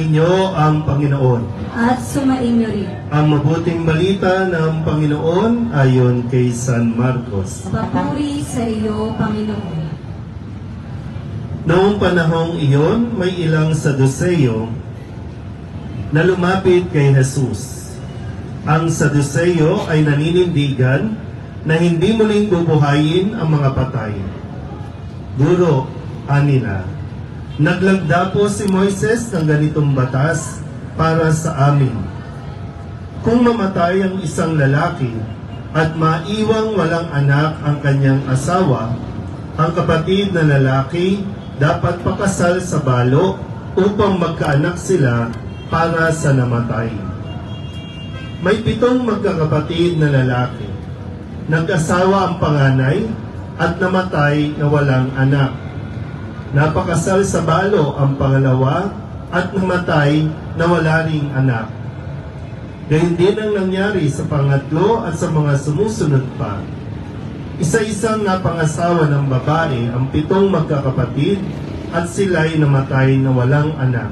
Sumainyo ang Panginoon. at sumainyo rin. Ang mabuting balita ng Panginoon ayon kay San Marcos. Papuri sa iyo, Panginoon. Noong panahong iyon, may ilang Saduseyo na lumapit kay Jesus. Ang Saduseyo ay naninindigan na hindi muling bubuhayin ang mga patay. Guro, anila, naglagda po si Moises ng ganitong batas para sa amin. Kung mamatay ang isang lalaki at maiwang walang anak ang kanyang asawa, ang kapatid na lalaki dapat pakasal sa balo upang magkaanak sila para sa namatay. May pitong magkakapatid na lalaki. Nag-asawa ang panganay at namatay na walang anak. Napakasal sa balo ang pangalawa at namatay na wala ring anak. Gayun din ang nangyari sa pangatlo at sa mga sumusunod pa. Isa-isang napangasawa ng babae ang pitong magkakapatid at sila'y namatay na walang anak.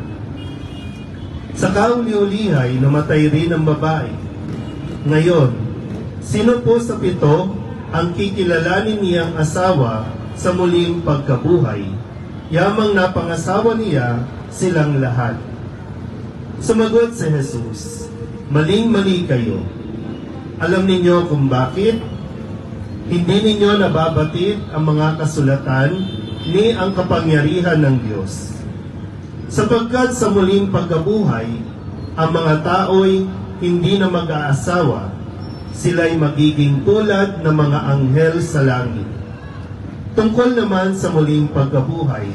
Sa kauli-ulihay, namatay rin ang babae. Ngayon, sino po sa pito ang kikilalanin niyang asawa sa muling pagkabuhay? Yamang napangasawa niya silang lahat. Sumagot si Jesus, Maling-mali kayo. Alam ninyo kung bakit? Hindi ninyo nababatid ang mga kasulatan ni ang kapangyarihan ng Diyos. Sapagkat sa muling pagkabuhay, ang mga tao'y hindi na mag-aasawa, sila'y magiging tulad ng mga anghel sa langit. Tungkol naman sa muling pagkabuhay,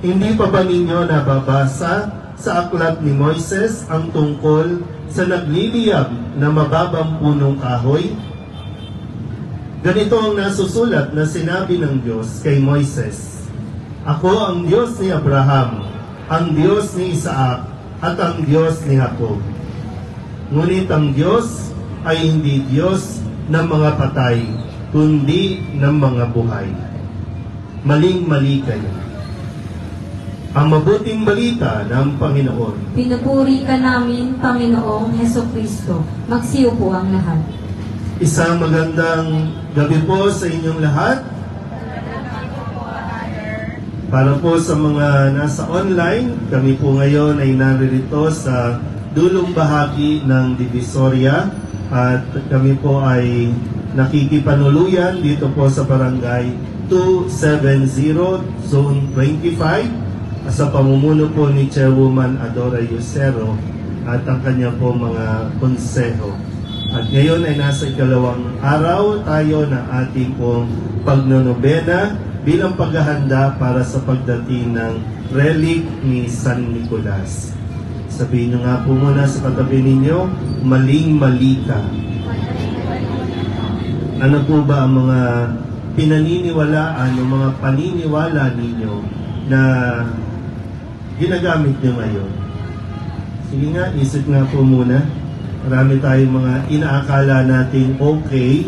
hindi pa ba ninyo nababasa sa aklat ni Moises ang tungkol sa nagliliyab na mababang punong kahoy? Ganito ang nasusulat na sinabi ng Diyos kay Moises, Ako ang Diyos ni Abraham, ang Diyos ni Isaac, at ang Diyos ni Jacob. Ngunit ang Diyos ay hindi Diyos ng mga patay, kundi ng mga buhay. Maling-mali kayo. Ang mabuting balita ng Panginoon. Pinupuri ka namin, Panginoong Heso Kristo. Magsiyo po ang lahat. Isang magandang gabi po sa inyong lahat. Para po sa mga nasa online, kami po ngayon ay naririto sa dulong bahagi ng Divisoria at kami po ay nakikipanuluyan dito po sa barangay 270 Zone 25 sa pamumuno po ni Chairwoman Adora Yusero at ang kanya po mga konseho. At ngayon ay nasa ikalawang araw tayo na ating pong pagnonobena bilang paghahanda para sa pagdating ng relic ni San Nicolas. Sabihin nyo nga po muna sa katabi ninyo, maling-mali ka. Ano po ba ang mga pinaniniwalaan o mga paniniwala ninyo na ginagamit nyo ngayon? Sige nga, isip nga po muna. Marami tayong mga inaakala nating okay,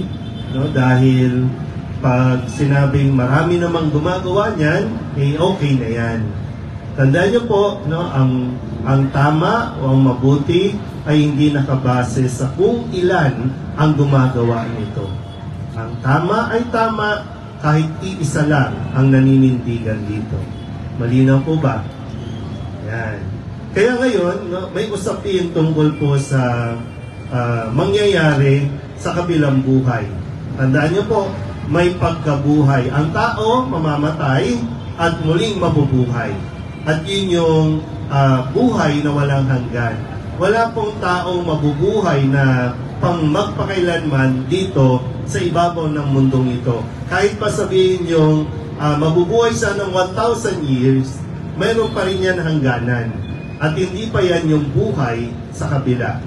no? Dahil pag sinabing marami namang gumagawa niyan, eh okay na yan. Tandaan niyo po, no, ang ang tama o ang mabuti ay hindi nakabase sa kung ilan ang gumagawa nito. Ang tama ay tama kahit iisa lang ang naninindigan dito. Malinaw po ba? Yan. Kaya ngayon, no, may usapin tungkol po sa ah, mangyayari sa kabilang buhay. Tandaan niyo po, may pagkabuhay. Ang tao mamamatay at muling mabubuhay. At yun yung ah, buhay na walang hanggan. Wala pong taong mabubuhay na pang magpakailanman dito sa ibabaw ng mundong ito. Kahit pa sabihin yung ah, mabubuhay siya ng 1,000 years, mayroon pa rin yan hangganan. At hindi pa yan yung buhay sa kabila.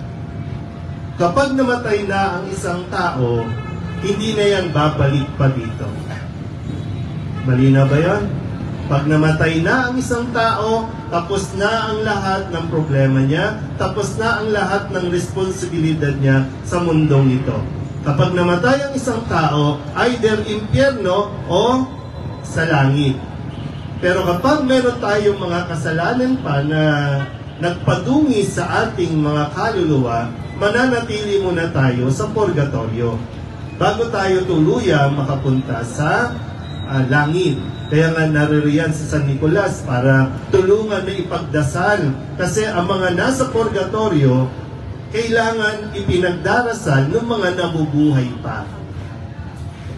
Kapag namatay na ang isang tao, hindi na yan babalik pa dito. Malina ba yan? Pag namatay na ang isang tao, tapos na ang lahat ng problema niya, tapos na ang lahat ng responsibilidad niya sa mundong ito. Kapag namatay ang isang tao, either impyerno o sa langit. Pero kapag meron tayong mga kasalanan pa na nagpadungi sa ating mga kaluluwa, mananatili muna tayo sa purgatorio bago tayo tuluyang makapunta sa ah, langit. Kaya nga naririyan sa San Nicolas para tulungan na ipagdasal. Kasi ang mga nasa purgatorio, kailangan ipinagdarasal ng mga nabubuhay pa.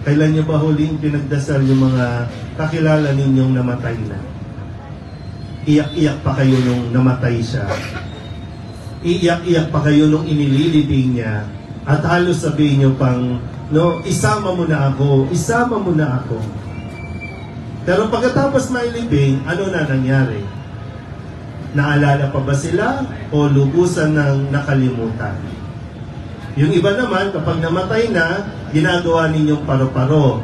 Kailan niyo ba huling pinagdasal yung mga kakilala ninyong namatay na? Iyak-iyak pa kayo nung namatay siya. Iyak-iyak pa kayo nung inililibing niya. At halos sabihin niyo pang, no, isama mo na ako, isama mo na ako. Pero pagkatapos mailibing, ano na nangyari? Naalala pa ba sila o lubusan ng nakalimutan? Yung iba naman, kapag namatay na, ginagawa ninyong paro-paro.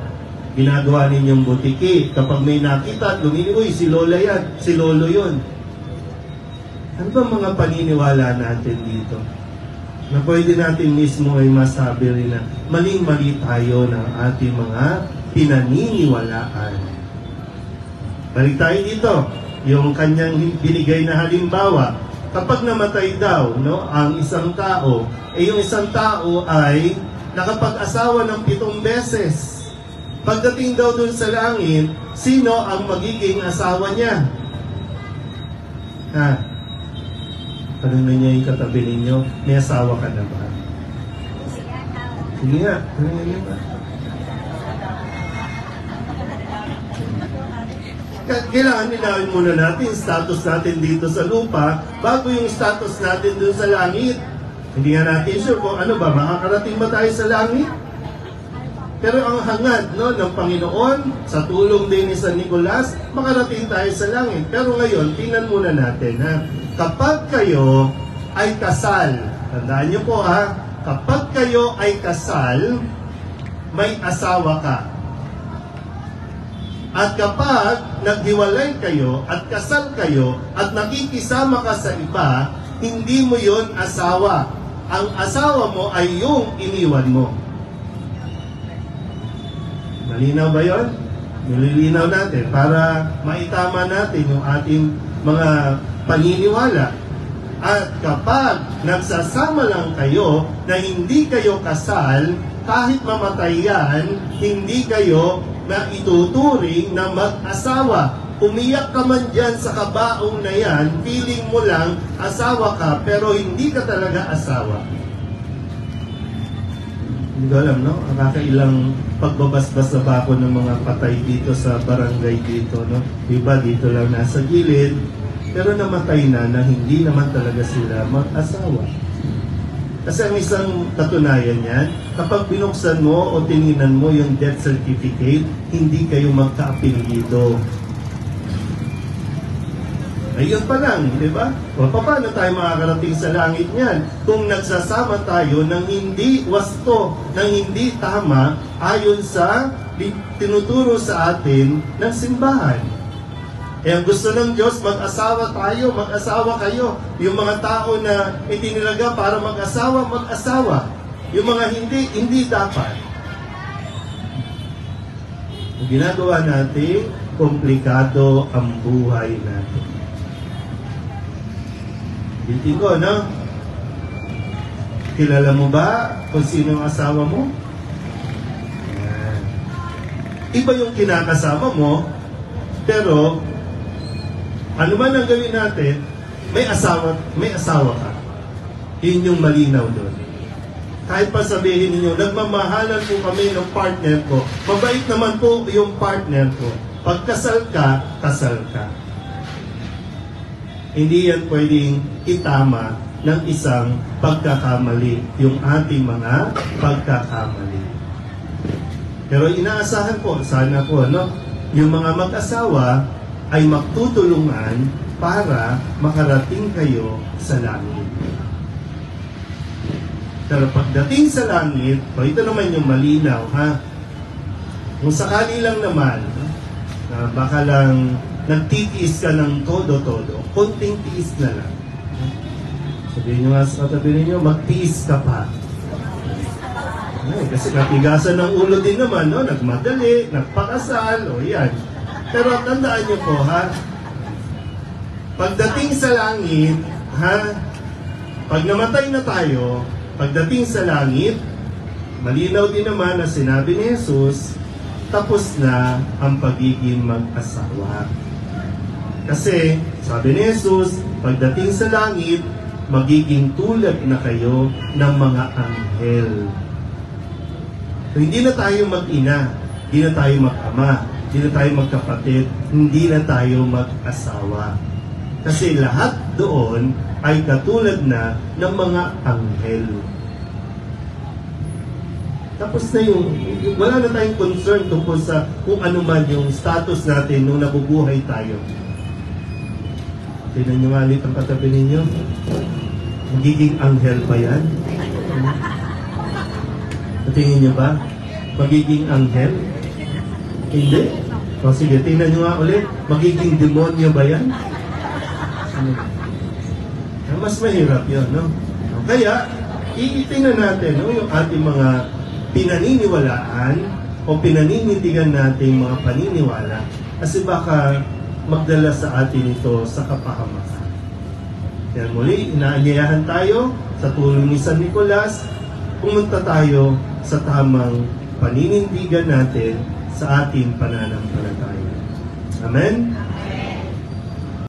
Ginagawa ninyong butiki. Kapag may nakita lumili, uy, si Lola yan, si Lolo yun. Ano ba mga paniniwala natin dito? Na pwede natin mismo ay masabi rin na maling-mali tayo ng ating mga pinaniniwalaan. Balik tayo dito. Yung kanyang binigay na halimbawa, kapag namatay daw no, ang isang tao, eh yung isang tao ay nakapag-asawa ng pitong beses. Pagdating daw dun sa langit, sino ang magiging asawa niya? Ha? Tanong na niya yung katabi ninyo, may asawa ka na ba? Sige nga, tanongin niyo ba? Kailangan linawin muna natin status natin dito sa lupa bago yung status natin dun sa langit. Hindi nga natin sure kung ano ba, makakarating ba tayo sa langit? Pero ang hangad no, ng Panginoon, sa tulong din ni San Nicolas, makarating tayo sa langit. Pero ngayon, tingnan muna natin ha, kapag kayo ay kasal, tandaan niyo po ha, kapag kayo ay kasal, may asawa ka. At kapag naghiwalay kayo at kasal kayo at nakikisama ka sa iba, hindi mo yon asawa. Ang asawa mo ay yung iniwan mo. Malinaw ba yon? Nililinaw natin para maitama natin yung ating mga paniniwala. At kapag nagsasama lang kayo na hindi kayo kasal, kahit mamatay yan, hindi kayo na ituturing na mag-asawa. Umiyak ka man dyan sa kabaong na yan, feeling mo lang asawa ka, pero hindi ka talaga asawa. Hindi ko alam, no? Ang kakailang pagbabasbas na ba ako ng mga patay dito sa barangay dito, no? Iba dito lang nasa gilid, pero namatay na na hindi naman talaga sila mag-asawa. Kasi ang isang katunayan niyan, kapag binuksan mo o tinginan mo yung death certificate, hindi kayo magka-apelyido. Ayun pa lang, di ba? O paano tayo makakarating sa langit niyan? Kung nagsasama tayo ng hindi wasto, ng hindi tama, ayon sa tinuturo sa atin ng simbahan. Ang gusto ng Diyos, mag-asawa tayo, mag-asawa kayo. Yung mga tao na itinilaga para mag-asawa, mag-asawa. Yung mga hindi, hindi dapat. Ang ginagawa natin, komplikado ang buhay natin. Binti ko, no? Kilala mo ba kung sino ang asawa mo? Iba yung kinakasama mo, pero ano man ang gawin natin, may asawa, may asawa ka. Yun yung malinaw doon. Kahit pa sabihin ninyo, nagmamahalan po kami ng partner ko. Mabait naman po yung partner ko. Pag kasal ka, kasal ka. Hindi yan pwedeng itama ng isang pagkakamali, yung ating mga pagkakamali. Pero inaasahan po, sana po, no, yung mga mag-asawa ay magtutulungan para makarating kayo sa langit. Pero pagdating sa langit, o ito naman yung malinaw, ha? Kung sakali lang naman, na baka lang nagtitiis ka ng todo-todo, konting tiis na lang. Sabihin nyo nga sa katabi ninyo, magtiis ka pa. Ay, kasi natigasan ng ulo din naman, no? Nagmadali, nagpakasal, o yan. Pero tandaan nyo po, ha? Pagdating sa langit, Ha? Pag namatay na tayo, pagdating sa langit, malinaw din naman na sinabi ni Jesus, tapos na ang pagiging mag-asawa. Kasi, sabi ni Jesus, pagdating sa langit, magiging tulad na kayo ng mga anghel. So, hindi na tayo mag-ina, hindi na tayo mag-ama, hindi na tayo magkapatid, hindi na tayo mag-asawa. Kasi lahat doon ay katulad na ng mga anghel. Tapos na yung, wala na tayong concern tungkol sa kung ano man yung status natin nung nabubuhay tayo. Tingnan nyo nga ulit ang katabi ninyo. Magiging anghel ba yan? Tingin nyo ba? Magiging anghel? Hindi. O sige, tingnan nyo nga ulit. Magiging demonyo ba yan? Ano? Ah, Mas mahirap yun, no? Kaya, iitingnan natin no, yung ating mga pinaniniwalaan o pinaninindigan natin mga paniniwala kasi baka magdala sa atin ito sa kapahamakan. Kaya muli, inaanyayahan tayo sa tulong ni San Nicolas, pumunta tayo sa tamang paninindigan natin sa ating pananampalataya. Amen?